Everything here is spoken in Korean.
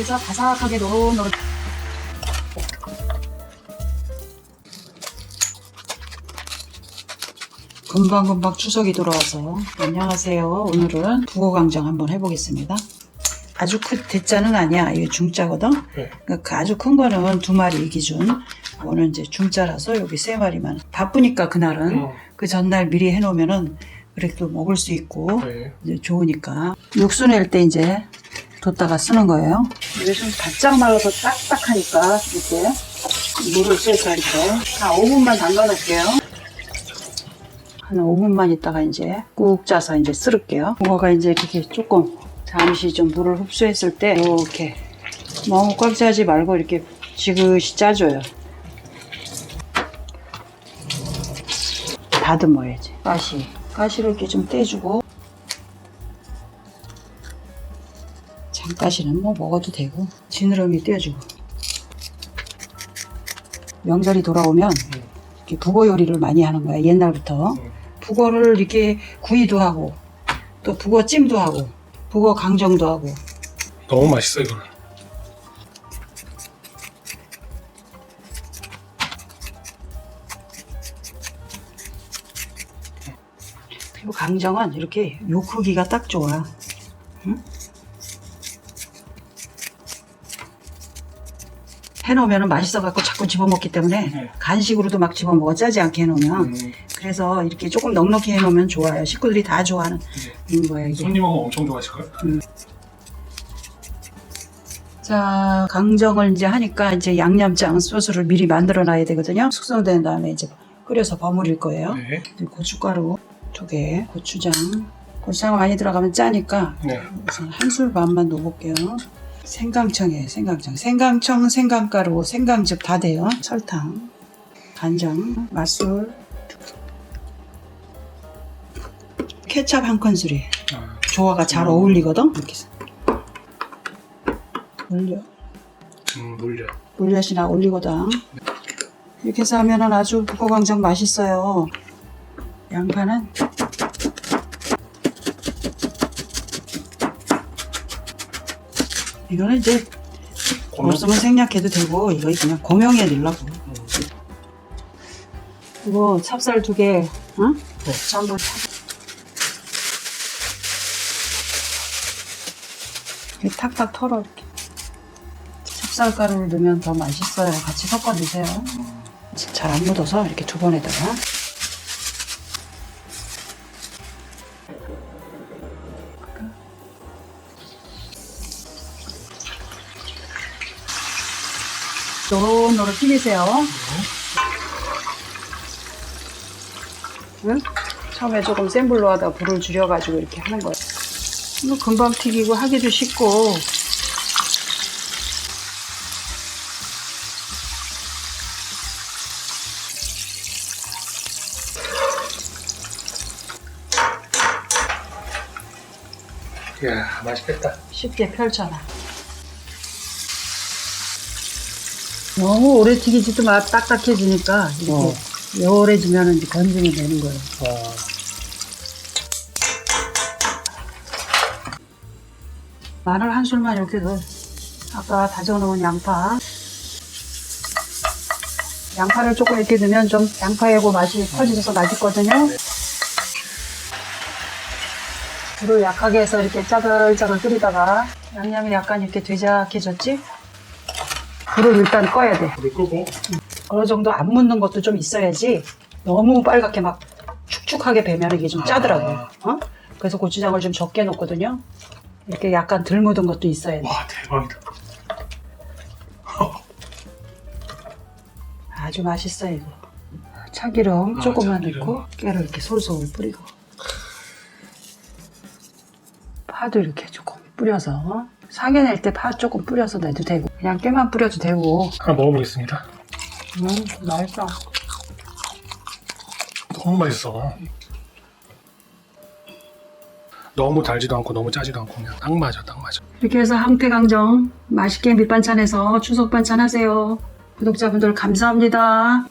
해서 바삭하게 노릇노릇 금방금방 추석이 돌아와서 안녕하세요. 오늘은 북어강정 한번 해보겠습니다. 아주 큰 대짜는 아니야. 이게 중짜거든. 네. 그러니까 그 아주 큰 거는 두 마리 기준. 오늘 이제 중짜라서 여기 세 마리만. 바쁘니까 그날은 음. 그 전날 미리 해놓으면은 그래도 먹을 수 있고 네. 이제 좋으니까 육수 낼 때 이제 뒀다가 쓰는 거예요. 이게 좀 바짝 말라서 딱딱하니까 이렇게 물을 쏠까 이렇게 한 5분만 담가 놓을게요. 한 5분만 있다가 이제 꾹 짜서 이제 쓸을게요. 그거가 이제 이렇게 조금 잠시 좀 물을 흡수했을 때 이렇게 너무 꽉 짜지 말고 이렇게 지그시 짜줘요. 다듬어야지. 가시. 가시를 이렇게 좀 떼주고 장가시는 뭐 먹어도 되고 지느러미 떼어주고 명절이 돌아오면 이렇게 북어 요리를 많이 하는 거야 옛날부터 음. 북어를 이렇게 구이도 하고 또 북어 찜도 하고 북어 강정도 하고 너무 맛있어 이거는. 그리고 강정은 이렇게 요 크기가 딱 좋아 응? 해놓으면 맛있어갖고 자꾸 집어먹기 때문에 네. 간식으로도 막 집어먹어 짜지 않게 해놓으면 음, 그래서 이렇게 조금 넉넉히 해놓으면 좋아요. 식구들이 다 좋아하는 네. 거예요. 이게. 손님하고 엄청 좋아하실 거예요. 자, 강정을 이제 하니까 이제 양념장 소스를 미리 만들어 놔야 되거든요. 숙성된 다음에 이제 끓여서 버무릴 거예요. 네. 고춧가루 두 개, 고추장. 고추장 많이 들어가면 짜니까 네. 우선 한술 반만 넣어볼게요. 생강청이에요, 생강청. 생강청, 생강가루, 생강즙 다 돼요. 설탕, 간장, 맛술, 케찹 한 큰술이에요. 아, 조화가 잘 어울리거든. 이렇게 해서. 올려. 음, 물려. 물엿이나 올리고당. 이렇게 해서 하면은 아주 북어광정 맛있어요. 양파는 이거는 이제. 없으면 생략해도 되고 이거 그냥 고명에 넣으려고. 음. 이거 찹쌀 두 개, 응? 네. 이렇게 탁탁 털어 이렇게. 찹쌀가루를 넣으면 더 맛있어요. 같이 섞어 드세요. 잘 안 묻어서 이렇게 두 번에다가. 노릇노릇 튀기세요. 응? 처음에 조금 센 불로 하다 불을 줄여가지고 이렇게 하는 거예요. 이거 금방 튀기고 하기도 쉽고 이야, 맛있겠다. 쉽게 펼쳐놔. 너무 오래 튀기지도 마 딱딱해지니까 이렇게 어. 요래지면 이제 건증이 되는 거예요. 와, 마늘 한 술만 이렇게 넣어. 아까 다져놓은 양파. 양파를 조금 이렇게 넣으면 좀 양파하고 맛이 퍼지셔서 맛있거든요. 불을 약하게 해서 이렇게 짜글짜글 끓이다가 양념이 약간 이렇게 되작해졌지? 불을 일단 꺼야 돼. 불을 끄고. 어느 정도 안 묻는 것도 좀 있어야지 너무 빨갛게 막 축축하게 배면 이게 좀 짜더라고요. 어? 그래서 고추장을 좀 적게 넣거든요. 이렇게 약간 덜 묻은 것도 있어야 돼. 와, 대박이다. 아주 맛있어요, 이거. 참기름 아, 조금만 참기름. 넣고 깨를 이렇게 솔솔 뿌리고 파도 이렇게 조금 뿌려서 사게 낼 때 파 조금 뿌려서 내도 되고 그냥 깨만 뿌려도 되고 하나 먹어보겠습니다. 음 맛있어 너무 맛있어. 너무 달지도 않고 너무 짜지도 않고 그냥 딱 맞아, 딱 맞아. 이렇게 해서 항태강정 맛있게 밑반찬해서 추석 반찬 하세요 구독자분들 감사합니다